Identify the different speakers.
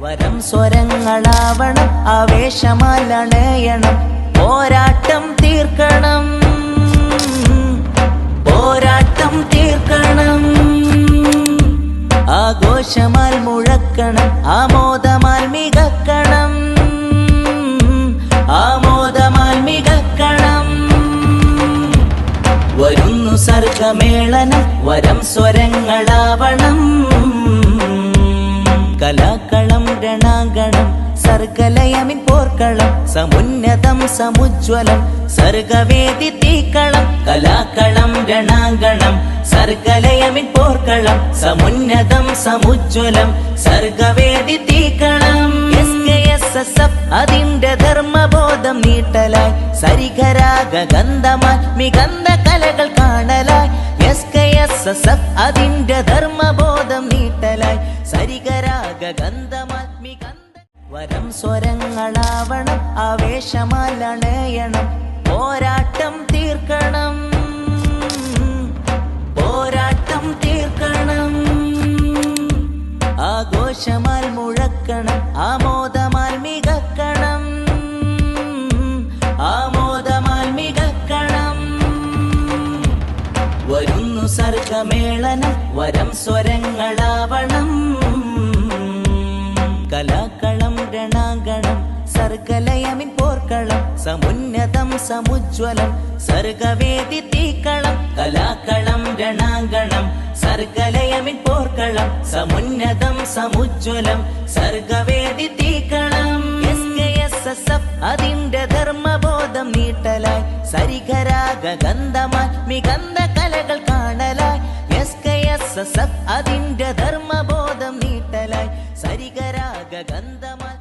Speaker 1: വരം സ്വരങ്ങളാവണം ആവേശമാലണയണം പോരാട്ടം തീർക്കണം. പോരാട്ടം തീർക്കണം. ആഘോഷമാൽ മുഴക്കണം ആമോദമാൽ മികക്കണം. ആമോദമാൽ മികക്കണം. വരുന്നു സർഗമേളനം വരം സ്വരങ്ങളാവണം. കലാക്കളം വാഴണാങ്കണം സർഗലയമിൻ പോർക്കളം സമുന്നതം സമുജ്വലം സർഗവേദി തീക്കളം കലാക്കളം രണാങ്കണം സർഗലയമിൻ പോർക്കളം സമുന്നതം സമുജ്വലം സർഗവേദി തീക്കളം. അതിന്റെ ധർമ്മബോധം നീട്ടലായി സരികരാഗ ഗന്ധമായി മികന്ത കലകൾ കാണലായി. S K S S F അതിന്റെ ധർമ്മബോധം നീട്ടലായി സരികരാഗ ഗന്ധ വരം സ്വരങ്ങളാവണം ആവേശമാലണയണം. പോരാട്ടം തീർക്കണം. പോരാട്ടം തീർക്കണം. ആഘോഷമാൽ മുഴക്കണം ആമോദമാൽ മികക്കണം. ആമോദമാൽ മികക്കണം. വരുന്നു സർഗമേളനം വരം സ്വരങ്ങളാവണം. സർഗലയമിൻ പോർക്കളം സമുന്നതം സമുജ്വലം സർഗവേദി തീക്കളം കലാക്കളം രണാങ്കണം സർഗലയമിൻ പോർക്കളം സമുന്നതം സമുജ്വലം സർഗവേദി തീക്കളം. അതിന്റെ ധർമ്മബോധം നീട്ടലായി സരികരാഗ ഗന്ധമായി മികന്ത കലകൾ കാണലായി. S K S S F അതിന്റെ ധർമ്മബോധം നീട്ടലായി സരികരാഗ ഗന്ധമായി.